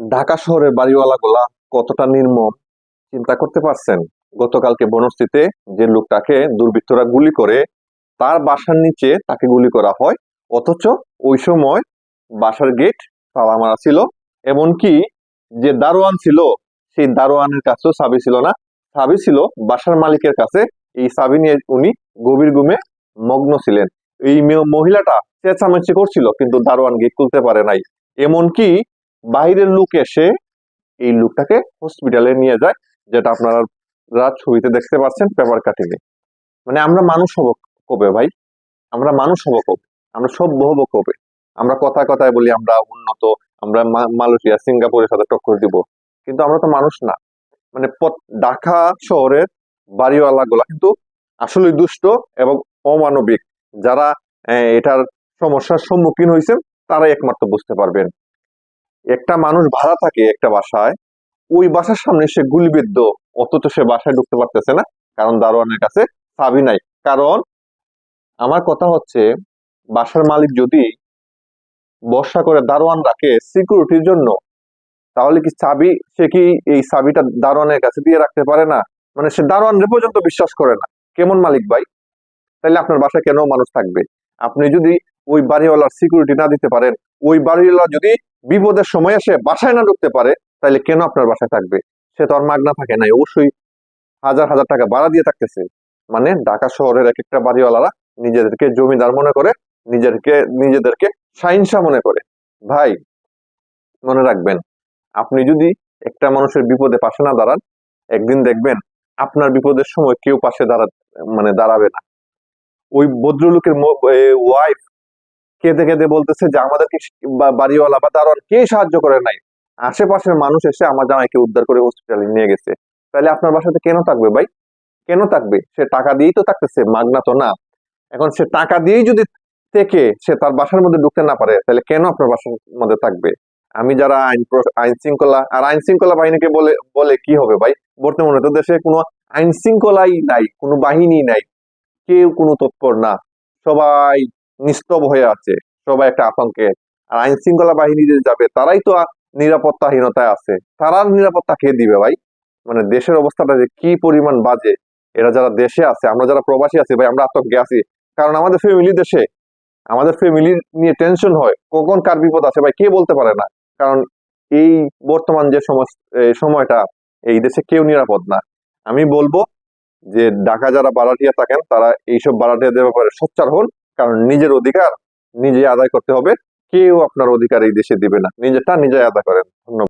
ঢাকা শহরের বাড়িওয়ালা বাড়িওয়ালাগুলা কতটা নির্মম চিন্তা করতে পারছেন? গতকালকে বনস্থিতে যে লোকটাকে দুর্বৃত্তরা গুলি করে, তার বাসার নিচে তাকে গুলি করা হয়, অথচ ওই সময় বাসার গেট তালা মারা ছিল, এমনকি যে দারোয়ান ছিল, সেই দারোয়ানের কাছেও সাবি ছিল না। সাবি ছিল বাসার মালিকের কাছে, এই চাবি নিয়ে উনি গভীর গুমে মগ্ন ছিলেন। এই মহিলাটা চেঁচামেচি করছিল, কিন্তু দারোয়ান গেট খুলতে পারে নাই। এমনকি বাইরের লোক এসে এই লোকটাকে হসপিটালে নিয়ে যায়, যেটা আপনারা ছবিতে দেখতে পাচ্ছেন পেপার কাটিংয়ে মানে আমরা মানুষ হব কবে ভাই? আমরা মানুষ হব কবে? আমরা সভ্য হব কবে? আমরা কথায় কথায় বলি, আমরা উন্নত, আমরা মালয়েশিয়া, সিঙ্গাপুরের সাথে টক্কর দিব। কিন্তু আমরা তো মানুষ না। মানে ঢাকা শহরের বাড়িওয়ালা গুলা কিন্তু আসলে দুষ্ট এবং অমানবিক। যারা এটার সমস্যার সম্মুখীন হয়েছেন তারাই একমাত্র বুঝতে পারবেন। একটা মানুষ ভাড়া থাকে একটা বাসায়, ওই বাসার সামনে সে গুলিবিদ্ধ, অথচ সে বাসায় ঢুকতে পারতেছে না, কারণ দারোয়ানের কাছে চাবি নাই। কারণ আমার কথা হচ্ছে, বাসার মালিক যদি বর্ষা করে দারোয়ান রাখে সিকিউরিটির জন্য, তাহলে কি চাবি, সে কি এই চাবিটা দারোয়ানের কাছে দিয়ে রাখতে পারে না? মানে সে দারোয়ান পর্যন্ত বিশ্বাস করে না। কেমন মালিক ভাই? তাহলে আপনার বাসায় কেন মানুষ থাকবে? আপনি যদি ওই বাড়িওয়ালার সিকিউরিটি না দিতে পারেন, ওই বাড়িওয়ালা যদি বিপদের সময় এসে বাসায় না ঢুকতে পারে, তাহলে কেন আপনার বাসায় থাকবে? সে তো আর মাগনা থাকে নাই, অবশ্যই হাজার হাজার টাকা ভাড়া দিয়ে থাকতেছে। মানে ঢাকা শহরের এক একটা বাড়িওয়ালারা নিজেদেরকে জমিদার মনে করে, নিজেদেরকে নিজেদেরকে সাহিংসা মনে করে। ভাই, মনে রাখবেন, আপনি যদি একটা মানুষের বিপদে পাশে না দাঁড়ান, একদিন দেখবেন আপনার বিপদের সময় কেউ পাশে দাঁড়া মানে দাঁড়াবে না। ওই ভদ্রলোকের ওয়াইফ কেঁদে কেঁদে বলতেছে যে, আমাদেরকে বাড়িওয়ালা বা দারোয়ান কে সাহায্য করে নাই? আশেপাশের মানুষ এসে আমার জামাইকে উদ্ধার করে হসপিটালে নিয়ে গেছে। তাহলে আপনার বাসাতে কেন থাকবে ভাই? কেন থাকবে? সে টাকা দিয়েই তো থাকতেছে, মাগনা তো না। এখন সে টাকা দিয়েই যদি থেকে সে তার বাসার মধ্যে ঢুকতে না পারে, তাহলে কেন আপনার বাসার মধ্যে থাকবে? আমি যারা আইন আইন শৃঙ্খলা, আর আইন শৃঙ্খলা বাহিনীকে বলে বলে কি হবে ভাই? বর্তমানে তো দেশে কোনো আইন শৃঙ্খলাই নাই, কোনো বাহিনী নাই। কেউ কোনো তৎপর না। সবাই নিস্তব হয়ে আছে। সবাই একটা আতঙ্কে। আর আইন শৃঙ্খলা বাহিনী যে যাবে, তারাই তো নিরাপত্তাহীনতায় আছে। তারা নিরাপত্তা কে দিবে ভাই? মানে দেশের অবস্থাটা যে কি পরিমাণ বাজে। এরা যারা দেশে আছে, আমরা যারা প্রবাসী আছি ভাই, আমরা আতঙ্কে আছি। কারণ আমাদের ফ্যামিলি দেশে। আমাদের ফ্যামিলি নিয়ে টেনশন হয়। কখন কার বিপদ আছে ভাই, কে বলতে পারে না। কারণ এই বর্তমান যে সময়টা, এই দেশে কেউ নিরাপদ না। আমি বলব যে ঢাকা যারা বাড়াটিয়া থাকেন, তারা এইসব বাড়াটিয়াদের ব্যাপারে সোচ্চার হন। কারণ নিজের অধিকার নিজে আদায় করতে হবে। কেউ আপনার অধিকার এই দেশে দিবে না। নিজেরটা নিজে আদায় করেন। ধন্যবাদ।